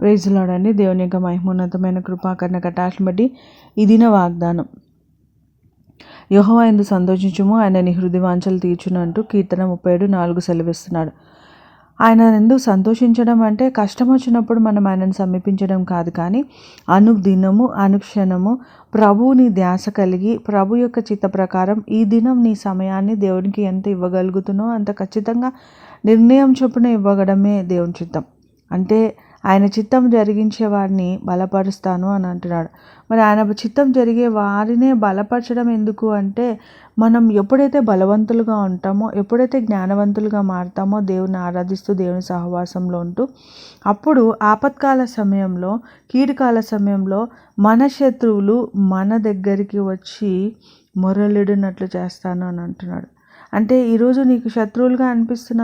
ప్రైజులాడండి దేవుని యొక్క మహిమోన్నతమైన కృపాకరణ కటాక్షం బట్టి ఈ దిన వాగ్దానం. యహోవా ఎందు సంతోషించుము ఆయన నీ హృదయ వాంఛలు తీర్చును అంటూ కీర్తన ముప్పై ఏడు నాలుగు సెలవిస్తున్నాడు. ఆయన ఎందు సంతోషించడం అంటే కష్టం వచ్చినప్పుడు మనం ఆయనను సమీపించడం కాదు కానీ అనుదినము అనుక్షణము ప్రభువుని ధ్యాస కలిగి ప్రభు యొక్క చిత్త ప్రకారం ఈ దినం నీ సమయాన్ని దేవునికి ఎంత ఇవ్వగలుగుతున్నో అంత ఖచ్చితంగా నిర్ణయం చొప్పున ఇవ్వగడమే దేవుని చిత్తం. అంటే ఆయన చిత్తం జరిగించే వారిని బలపరుస్తాను అని అంటున్నాడు. మరి ఆయన చిత్తం జరిగే వారినే బలపరచడం ఎందుకు అంటే మనం ఎప్పుడైతే బలవంతులుగా ఉంటామో ఎప్పుడైతే జ్ఞానవంతులుగా మారుతామో దేవుని ఆరాధిస్తూ దేవుని సహవాసంలో ఉంటూ అప్పుడు ఆపత్కాల సమయంలో కీడుకాల సమయంలో మన శత్రువులు మన దగ్గరికి వచ్చి మొరలిడినట్లు చేస్తాను అని అంటున్నాడు. అంటే ఈరోజు నీకు శత్రువులుగా అనిపిస్తున్న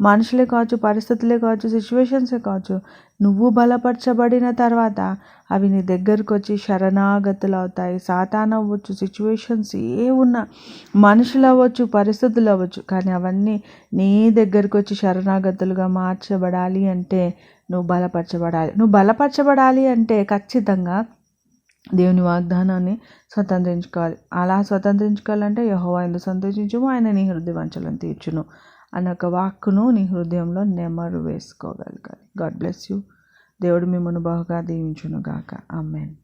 మనుషులే కావచ్చు పరిస్థితులే కావచ్చు సిచ్యువేషన్సే కావచ్చు నువ్వు బలపరచబడిన తర్వాత అవి నీ దగ్గరకు వచ్చి శరణాగతులు అవుతాయి సాతాన్ అవ్వచ్చు సిచ్యువేషన్స్ ఏ ఉన్నా మనుషులు అవ్వచ్చు పరిస్థితులు అవ్వచ్చు కానీ అవన్నీ నీ దగ్గరకు వచ్చి శరణాగతులుగా మార్చబడాలి అంటే నువ్వు బలపరచబడాలి. నువ్వు బలపరచబడాలి అంటే ఖచ్చితంగా దేవుని వాగ్దానాన్ని స్వతంత్రించుకోవాలి. అలా స్వతంత్రించుకోవాలంటే యహోవా ఎందుకు సంతోషించుము ఆయన నీ హృదయ వంచలను తీర్చును. అన్న ఒక వాక్కును నీ హృదయంలో నెమరు వేసుకోగలగాలి. God bless you. దేవుడు మిమ్మల్ని బాగా దీవించును గాక ఆమెన్.